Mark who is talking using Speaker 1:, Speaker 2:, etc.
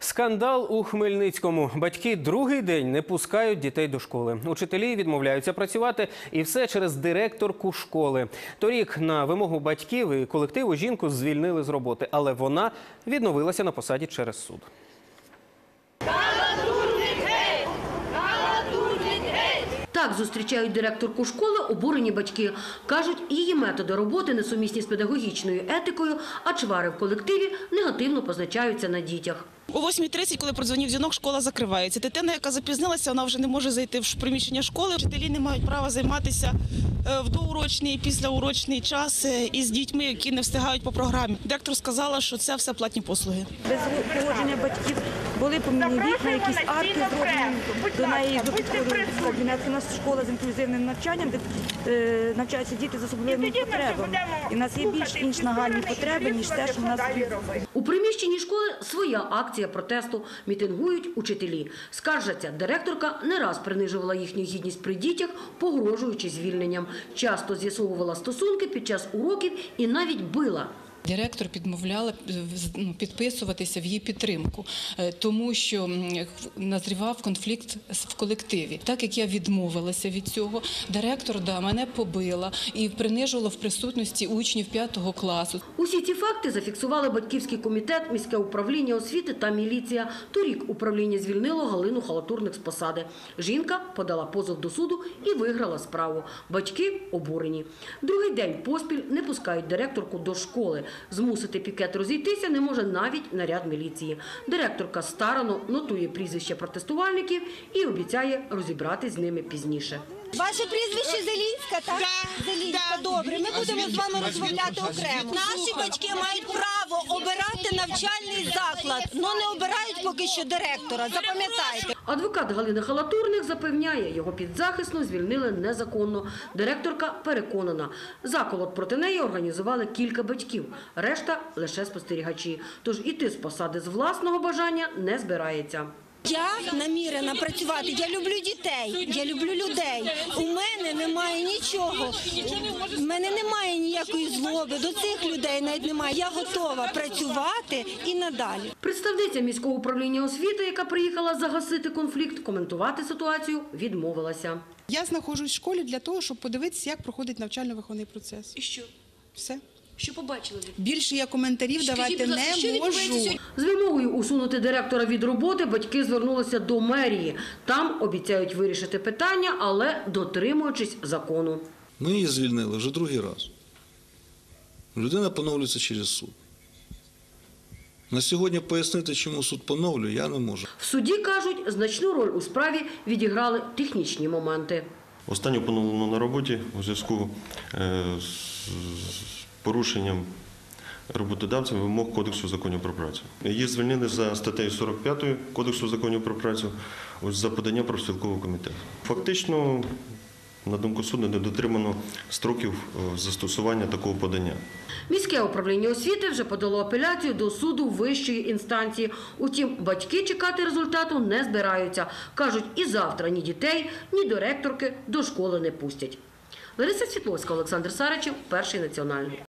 Speaker 1: Скандал у Хмельницькому. Батьки другий день не пускають дітей до школи. Учителі відмовляються працювати, і все через директорку школи. Торік на вимогу батьків і колективу жінку звільнили з роботи, але вона відновилася на посаді через суд.
Speaker 2: Так зустрічають директорку школи обурені батьки. Кажуть, її методи роботи несумісні з педагогічною етикою, а чвари в колективі негативно позначаються на дітях.
Speaker 3: О 8.30, коли продзвонив дзвінок, школа закривається. Дитина, яка запізнилася, вона вже не може зайти в приміщення школи. Вчителі не мають права займатися е, в доурочний і післяурочний час е, із дітьми, які не встигають по програмі. Директор сказала, що це все платні послуги.
Speaker 4: без погодження батьків були поміняні вікна, якісь арки зроблені. До неї до підходу кабінет. У нас школа з інклюзивним навчанням, де е, навчаються діти з особливими потребами. І в нас є більш інші нагальні потреби, ніж те, що в нас є.
Speaker 2: У приміщенні школи своя акція протесту. Мітингують учителі. Скаржаться, директорка не раз принижувала їхню гідність при дітях, погрожуючи звільненням. Часто з'ясовувала стосунки під час уроків і навіть била.
Speaker 5: Директор підмовляла е, ну, підписуватися в її підтримку, е, тому що назрівав конфлікт в колективі. Так як я відмовилася від цього, директор да, мене побила і принижувала в присутності учнів п'ятого класу.
Speaker 2: Усі ці факти зафіксували батьківський комітет, міське управління освіти та міліція. Торік управління звільнило Галину Халатурник з посади. Жінка подала позов до суду і виграла справу. Батьки обурені. Другий день поспіль не пускають директорку до школи. Змусити пікет розійтися не може навіть наряд міліції. Директорка старано нотує прізвища протестувальників і обіцяє розібратись з ними пізніше.
Speaker 6: Ваше прізвище Зелінська, так? Зелінська, добре. Ми будемо з вами розмовляти окремо. Наші батьки мають право обирати навчальний заклад, але не обирають поки що директора. Запам'ятайте.
Speaker 2: Адвокат Галини Халатурник запевняє, його підзахисно звільнили незаконно. Директорка переконана, заколот проти неї організували кілька батьків, решта лише спостерігачі. Тож іти з посади з власного бажання не збирається.
Speaker 6: Я намірена працювати. Я люблю дітей, я люблю людей. У мене немає нічого. У мене немає ніякої злоби. До цих людей навіть немає. Я готова працювати і надалі.
Speaker 2: Представниця міського управління освіти, яка приїхала загасити конфлікт, коментувати ситуацію відмовилася.
Speaker 7: Я знаходжусь в школі для того, щоб подивитися, як проходить навчально-виховний процес.
Speaker 2: І що?
Speaker 7: Все.
Speaker 2: Що побачили?
Speaker 7: Більше я коментарів давати не можу.
Speaker 2: З вимогою усунути директора від роботи батьки звернулися до мерії. Там обіцяють вирішити питання, але дотримуючись закону.
Speaker 8: Ми її звільнили вже другий раз. Людина поновлюється через суд. На сьогодні пояснити, чому суд поновлює, я не можу.
Speaker 2: В суді кажуть, значну роль у справі відіграли технічні моменти.
Speaker 9: Останню поновлено на роботі у зв'язку е, з з порушенням роботодавцем вимог Кодексу законів про працю. Її звільнили за статтею 45 Кодексу законів про працю за подання профспілкового комітету. Фактично, на думку суду, не дотримано строків е, застосування такого подання.
Speaker 2: Міське управління освіти вже подало апеляцію до суду вищої інстанції. Утім, батьки чекати результату не збираються. Кажуть, і завтра ні дітей, ні директорки до школи не пустять. Лариса Світловська, Олександр Саричев, перший національний.